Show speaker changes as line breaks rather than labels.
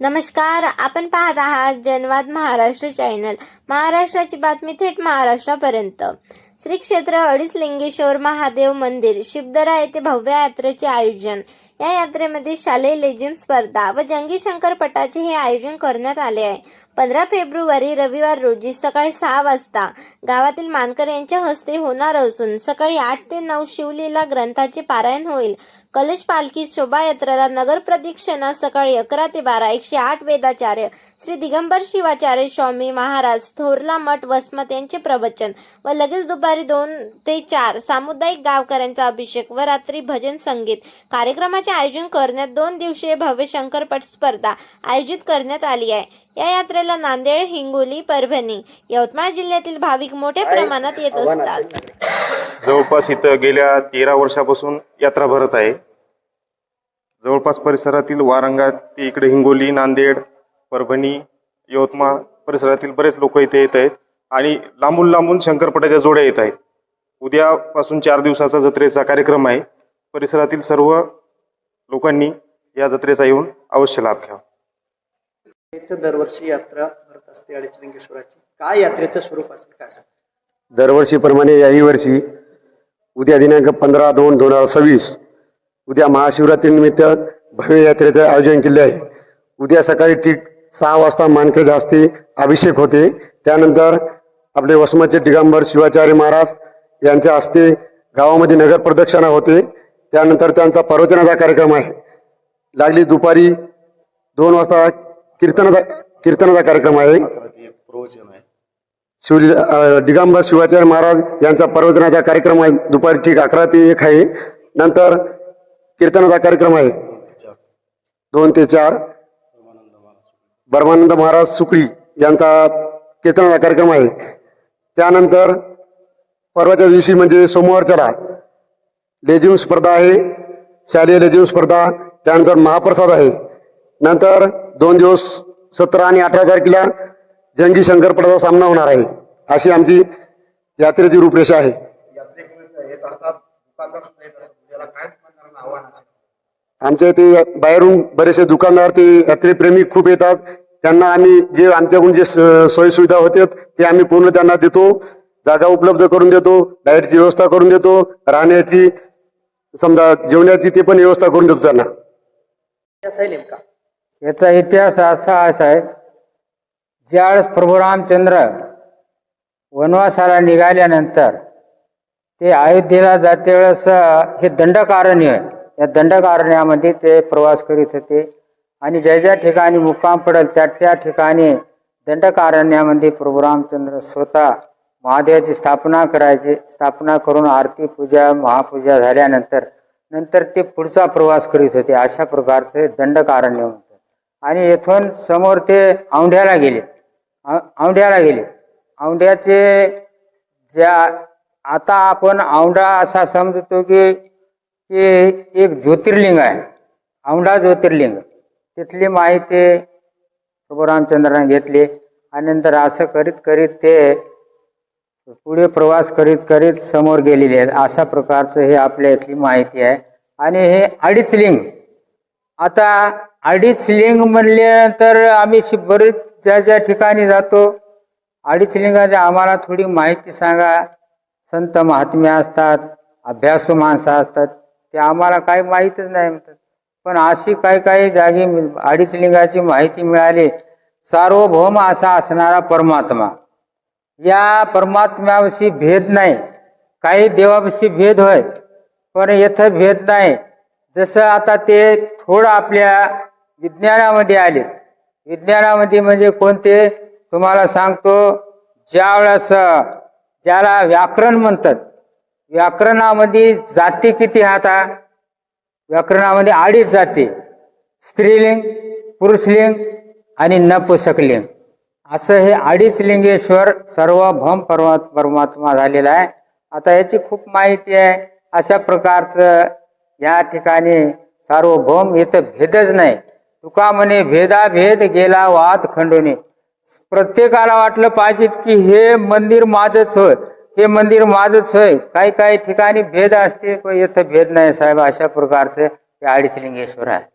नमस्कार आपण पाहत आहात जनवाद महाराष्ट्र चॅनल महाराष्ट्राची बातमी थेट महाराष्ट्रापर्यंत. श्री क्षेत्र अडीच लिंगेश्वर महादेव मंदिर शिवदरा येथे भव्य यात्रेचे आयोजन. या यात्रेमध्ये शालेय लेझिम स्पर्धा व जंगी शंकरपटाचे हे आयोजन करण्यात आले आहे. पंधरा फेब्रुवारी रविवार रोजी सकाळी सहा वाजता गावातील मानकर यांच्या हस्ते होणार असून सकाळी आठ ते नऊ शिवलीला ग्रंथाचे पारायण होईल. कलश पालखी शोभायात्रेला नगर प्रदक्षिणा सकाळी अकरा ते बारा एकशे आठ वेदाचार्य श्री दिगंबर शिवाचार्य स्वामी महाराज थोरला मठ वसमत यांचे प्रवचन व लगेच दुपारी दोन ते चार सामुदायिक गावकऱ्यांचा अभिषेक व रात्री भजन संगीत कार्यक्रमाचे आयोजन करण्यात दोन दिवसीय भव्य शंकरपट स्पर्धा आयोजित करण्यात आली आहे. या यात्रेला नांदेड हिंगोली परभणी यवतमाळ जिल्ह्यातील भाविक मोठ्या प्रमाणात येत असतात.
जवळपास इथं गेल्या तेरा वर्षापासून यात्रा भरत आहे. जवळपास परिसरातील वारंगा ते इकडे हिंगोली नांदेड परभणी यवतमाळ परिसरातील बरेच लोक इथे येत आहेत आणि लांबून लांबून शंकरपटाच्या जोड्या येत आहेत. उद्यापासून चार दिवसाचा जत्रेचा कार्यक्रम आहे. परिसरातील सर्व लोकांनी या जत्रेचा येऊन अवश्य लाभ घ्यावा.
इथं दरवर्षी यात्रा भरत असते अडीचलिंगेश्वराची काय यात्रेचं स्वरूप असेल काय?
दरवर्षीप्रमाणे याही वर्षी उद्या दिनांक पंधरा दोन दोन हजार सव्वीस उद्या महाशिवरात्रीनिमित्त भव्य यात्रेचं आयोजन केले आहे. उद्या सकाळी ठीक सहा वाजता मानकरी हस्ते अभिषेक होते. त्यानंतर आपले वसमतचे दिगंबर शिवाचार्य महाराज यांच्या हस्ते गावामध्ये नगर प्रदक्षिणा होते. त्यानंतर त्यांचा प्रवचनाचा कार्यक्रम आहे. लागली दुपारी दोन वाजता कीर्तनाचा कीर्तनाचा कार्यक्रम आहे. शिवली दिगंबर शिवाचार्य महाराज यांचा प्रवचनाचा कार्यक्रम आहे. दुपारी ठीक अकरा ते एक आहे. नंतर कीर्तनाचा कार्यक्रम आहे. दोन ते चार. ब्रह्मानंद महाराज सुकळी यांचा कीर्तनाचा कार्यक्रम आहे. त्यानंतर परवाच्या दिवशी म्हणजे सोमवारच्याला लेझिम स्पर्धा आहे शालेय लेझिम स्पर्धा त्यानंतर महाप्रसाद आहे. नंतर दोन दिवस सतरा आणि अठरा तारखेला जंगी शंकरपटाचा सामना होणार आहे अशी आमची यात्रेची रूपरेषा आहे. आमच्या इथे बाहेरून बरेचसे दुकानदार ते यात्रेप्रेमी खूप येतात. त्यांना आम्ही जे आमच्याकडून जे सोयीसुविधा होते ते आम्ही पूर्ण त्यांना देतो. जागा उपलब्ध करून देतो लाईटची व्यवस्था करून देतो राहण्याची समजा जेवण्याची ते पण व्यवस्था करून देतो त्यांना.
इतिहास आहे नेमका.
याचा इतिहास असा असा आहे. ज्यावेळेस प्रभू रामचंद्र वनवासाला निघाल्यानंतर ते अयोध्येला जाते वेळेस हे दंडकारण्य. या दंडकारण्यामध्ये ते प्रवास करीत होते. आणि ज्या ज्या ठिकाणी मुक्काम पडेल त्या त्या ठिकाणी दंडकारण्यामध्ये प्रभू रामचंद्र स्वतः महादेवाची स्थापना करायची स्थापना करून आरती पूजा महापूजा झाल्यानंतर नंतर ते पुढचा प्रवास करीत होते. अशा प्रकारचे दंडकारण्य म्हणतात आणि येथून समोर ते औंढ्याला गेले. औंढ्याला गेले. औंढ्याचे ज्या आता आपण औंढा असा समजतो की ते एक ज्योतिर्लिंग आहे. औंढा ज्योतिर्लिंग. तिथली माहिती प्रभू रामचंद्राने घेतली. आणि नंतर असं करीत करीत ते पुढे प्रवास करीत करीत समोर गेलेले आहेत. अशा प्रकारचं हे आपल्या इथली माहिती आहे. आणि हे अडीच लिंग. आता अडीच लिंग म्हणल्यानंतर आम्ही शि- बरेच ज्या ज्या ठिकाणी जातो अडीच लिंगाची आम्हाला थोडी माहिती सांगा. संत महात्मे असतात अभ्यासू माणसं असतात ते आम्हाला काही माहीतच नाही म्हणतात. पण अशी काही काही जागी अडीच लिंगाची माहिती मिळाली. सार्वभौम असा असणारा परमात्मा. या परमात्म्याविषयी भेद नाही. काही देवाविषयी भेद होय पण येथं भेद नाही. जसं आता ते थोडं आपल्या विज्ञानामध्ये आले. विज्ञानामध्ये म्हणजे कोणते? तुम्हाला सांगतो ज्या वेळेस ज्याला व्याकरण म्हणतात. व्याकरणामध्ये जाती किती आता? व्याकरणामध्ये अडीच जाती. स्त्रीलिंग पुरुषलिंग आणि नपुसकलिंग. असं हे अडीच लिंगेश्वर सर्वभम परमात परमात्मा झालेला आहे. आता याची खूप माहिती आहे. अशा प्रकारचं या ठिकाणी सार्वभौम इथं भेदच नाही. तुका म्हणे भेदाभेद गेला वाद खंडोने. प्रत्येकाला वाटलं पाहिजे की हे मंदिर माझंच होय. हे मंदिर माझंच होय. काही काही ठिकाणी भेद असते पण इथं भेद नाही साहेब. अशा प्रकारचं हे अडीच लिंगेश्वर आहे.